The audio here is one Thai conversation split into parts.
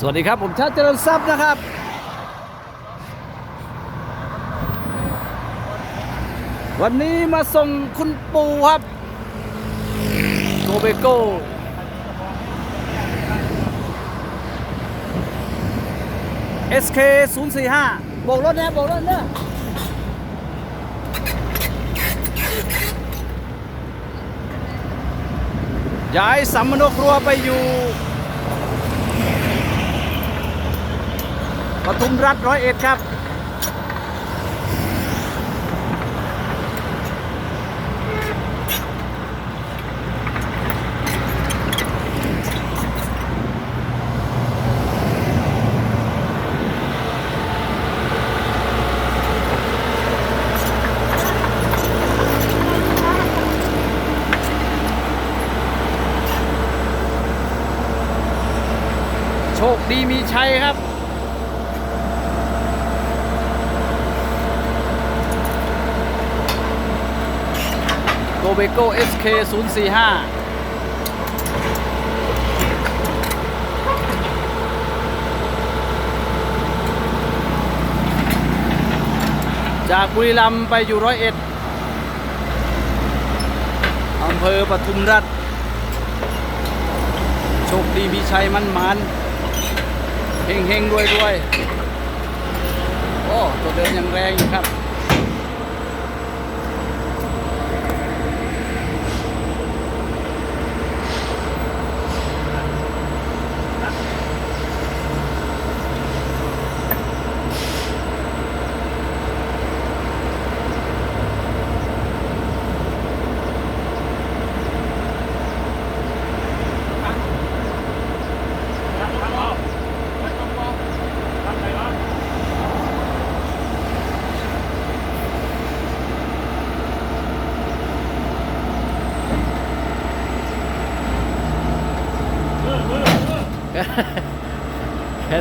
สวัสดีครับ ผมชาติเจริญทรัพย์นะครับ วันนี้มาส่งคุณปูครับโกเบโก้ SK 0 4 5โบกรถนะโบกรถนะย้ายสัมมโนครัวไปอยู่ ปทุมรัฐร้อยเอ็ดครับ โชคดีมีชัยครับ โกเบโก้ SK 0 4 5จากบุรีรัมย์ไปอยู่ร้อยเอ็ดอำเภอปทุมรัฐโชคดีมีชัยมั่นมันเฮงเฮงรวยรวยโอ้ ตัวเดินยังแรงอยู่ครับ โอ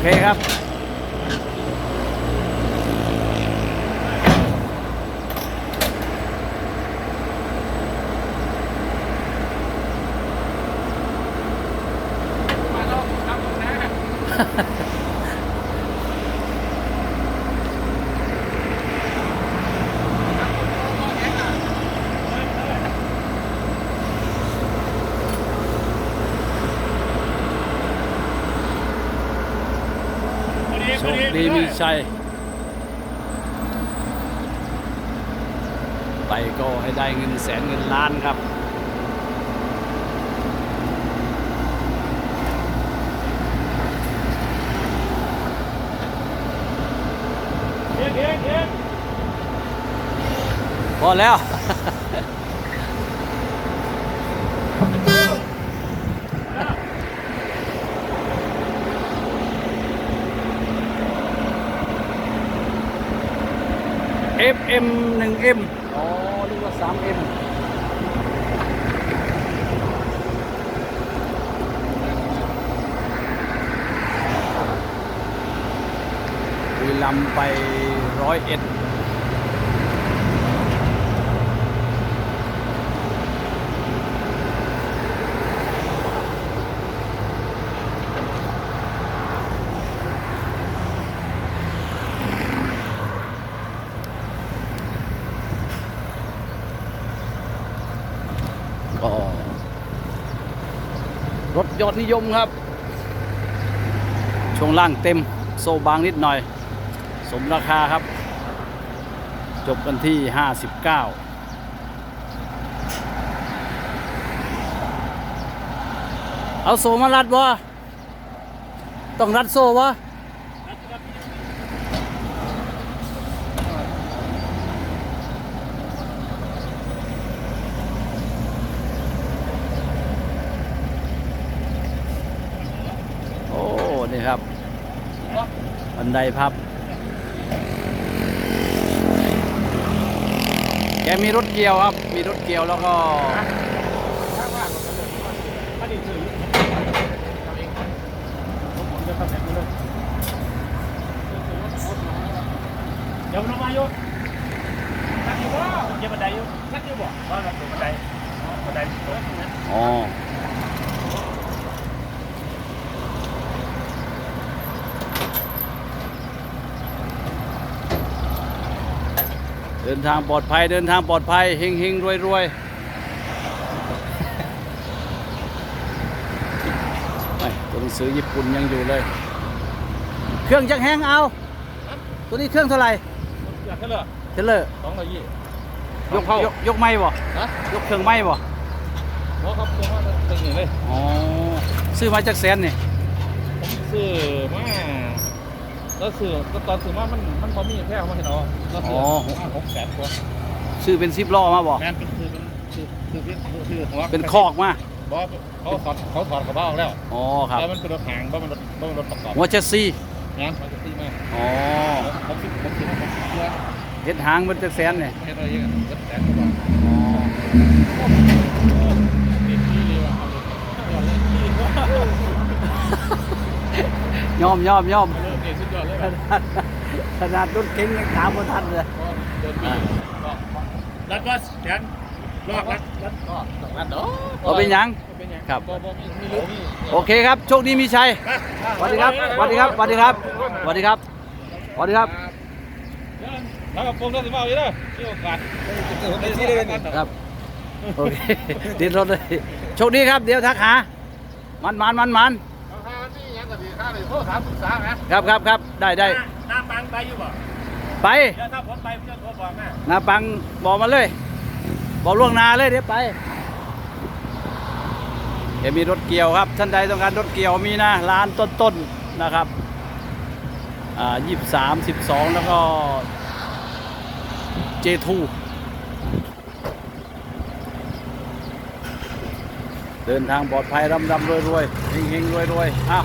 เคครับ โชคดีมีชัย ไปก็ให้ได้เงินแสนเงินล้านครับพอแล้ว 1M อ๋อเรียกว่า 3M บุรีรัมย์ไปร้อยเอ็ด รถยอดนิยมครับ ช่วงล่างเต็มโซบางนิดหน่อย สมราคาครับ จบกันที่ 59เอาโซมารัดวะต้องรัดโซวะโอ้ นี่ครับ บันไดพับ แกมีรถเกี่ยวครับ มีรถเกี่ยวแล้วก็ผมจะทำแบบนี้เลยเดี๋ยวลงมาอยู่ทักอยู่บ่เก็บบันไดอยู่ทักอยู่บ่ว่าเราถึงบันไดบันไดโต๊ะนะอ๋อ ดินทางปลอดภัยเดินทางปลอดภัยเฮงเฮงรวยรวยไอ้ตัวหนังสือญี่ปุ่นยังอยู่เลย เครื่องจักรแห้งเอา ตัวนี้เครื่องเท่าไหร่อยากแค่เลยเทเลอร์สองร้อยยี่ยกยกยกไม่บ่นะยกเครื่องไม่บ่เพราะเขาตัวว่าตึงอย่างเลยอ๋อซื้อมาจากแสนนี่ผมซื้อมา แล้วซื้อก็ตอนซื้อมามันมันพอมีแค่เขามาเห็นเอาแล้วซื้อมาหกแสนกว่าซื้อเป็นซิปล้อมาบ่แมนเป็นซื้อเป็นซื้อซื้อซื้อหัวเป็นคอกมาบอสเขาถอดเขาถอดกระเป๋าออกแล้วอ๋อครับแล้วมันเป็นรถหางเพราะมันรถเพราะมันรถประกอบหัวเชสซี่งานเขาจะตีมาอ๋อผมคิดผมคิดว่าผมคิดว่าเฮ็ดหางมันจากแสนนี่เฮ็ดอะไรเยอะรถแสนกว่าบาทอ๋อนี่พี่เลยว่ะเอาเลยพี่ว่ายอมยอมยอมเริ่มเก่งสุดยอดเลย ขว่ะนาดขนาดรถเก๋งยังตามบ่ทันเลยก็เดินปีรัดก็แขนลอกรัดรัดก็รัดเนาะเอาเป็นหยังเป็นหยังครับบ่บ่มีมีรู้มีโอเคครับโชคดีมีชัยสวัสดีครับสวัสดีครับสวัสดีครับสวัสดีครับสวัสดีครับแล้วกับโปรงได้สิมาเอาอยู่เด้อที่โอกาสได้ที่ได้กันครับโอเคดินรถเลยโชคดีครับเดี๋ยวทักหามันมันมันมันราคาที่ ยังก็ดีค่าเลยโทษถามปรึกษาไหมครับครับครับได้ได้น้ำปังไปอยู่บ่ไปเดี๋ยวถ้าผมไปเพื่อนผมบอกแม่นาปังบอกมาเลย บอกล่วงหนาเลยเดี๋ยวไปเดี๋ยวมีรถเกี่ยวครับ ท่านใดต้องการรถเกี่ยวมีนะร้านต้นๆนะครับอ่ายี่สามสิบสองแล้วก็เจทูเดินทางปลอดภัยร่ำร่ำรวยรวยเฮงเฮงรวยรวยอ้าว